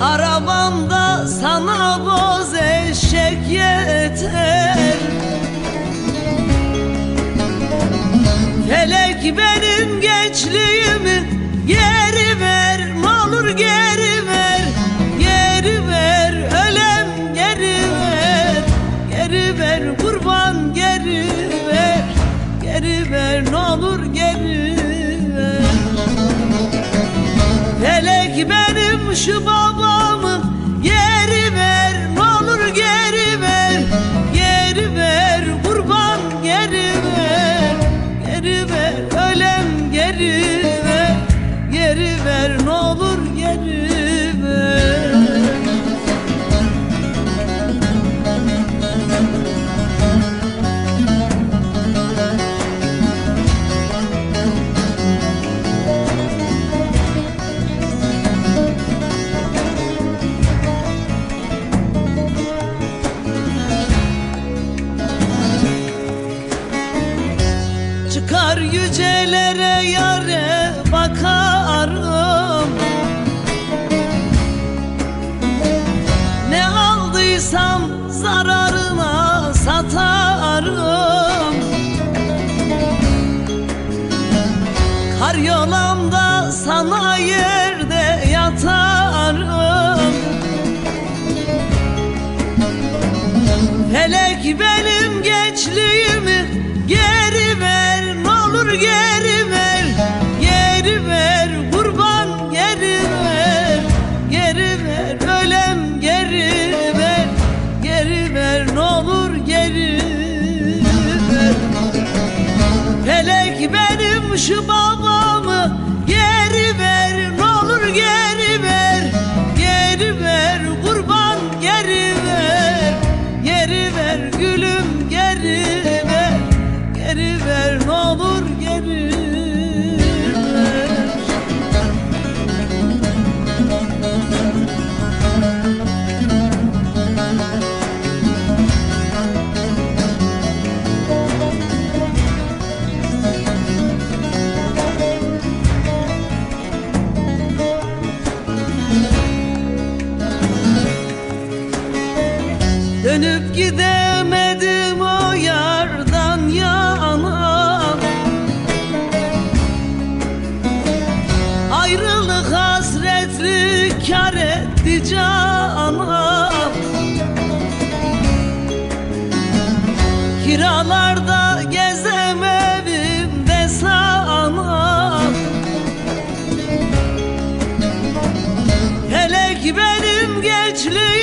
Arabamda sana boz eşek yeter. Felek benim gençliğimi geri ver Ne olur geri ver. Geri ver ölem geri ver. Geri ver kurban geri ver. Geri ver ne olur geri ver. Felek benim şu bağ Çıkar yücelere yare bakarım. Ne aldıysam zararına satarım. Kar yolamda sana yerde yatarım. Felek benim benim şu gidemedim o yardan yana. Ayrılık hasretli kar etti cana. Kiralarda gezem evimde sana. Felek benim gençliğimi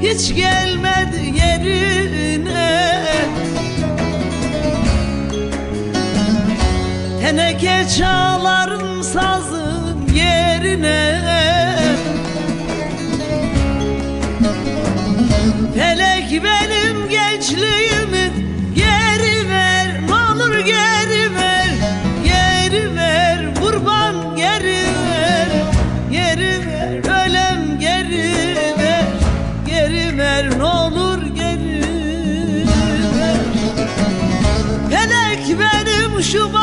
hiç gelmedi yerine. Teneke çalarım sazın yerine şu